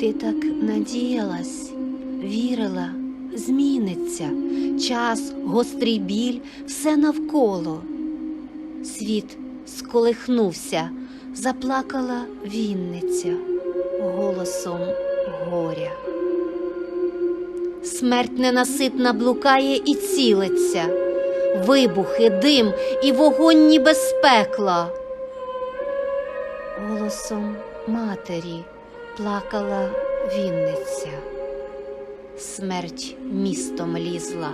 Ти так надіялась, вірила, зміниться час, гострий біль, все навколо. Світ сколихнувся, заплакала Вінниця голосом горя. Смерть ненаситна блукає і цілиться, вибухи, дим і вогонь ніби з пекла. Голосом матері плакала Вінниця. Смерть містом лізла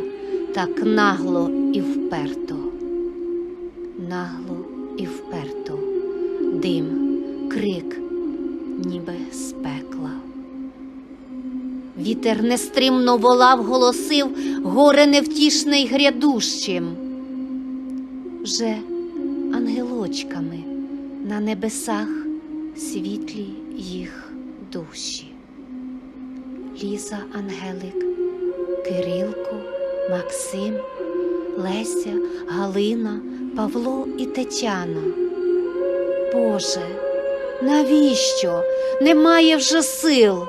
так нагло і вперто, нагло і вперто, дим, крик, ніби з пекла. Вітер нестримно волав, голосив, горе невтішне й грядущим. Вже ангелочками на небесах світлі їх душі. Ліза Ангелик, Кирилко, Максим, Леся, Галина, Павло і Тетяна. Боже, навіщо? Немає вже сил.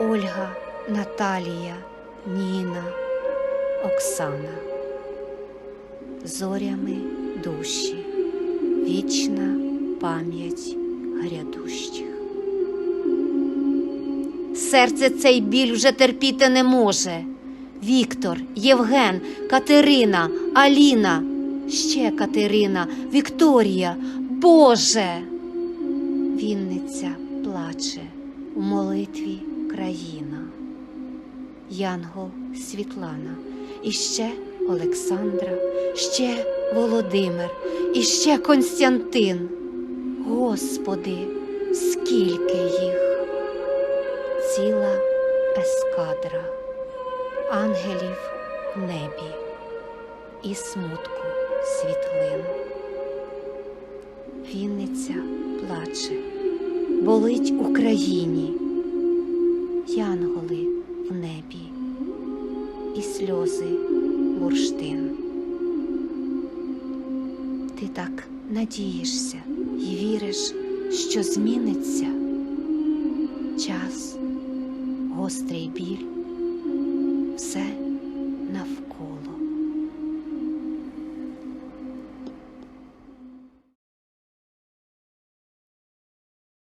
Ольга, Наталія, Ніна, Оксана. Зорями душі, вічна пам'ять грядущих. Серце цей біль вже терпіти не може. Віктор, Євген, Катерина, Аліна, ще Катерина, Вікторія, Боже. Вінниця плаче у молитві країна. Янгол Світлана, і ще Олександра, ще Володимир, і ще Константин. Господи, скільки їх! Ціла ескадра ангелів в небі і смутку світлин. Вінниця плаче, болить Україні, янголи в небі і сльози бурштин. Ти так надієшся і віриш, що зміниться час, гострий біль, все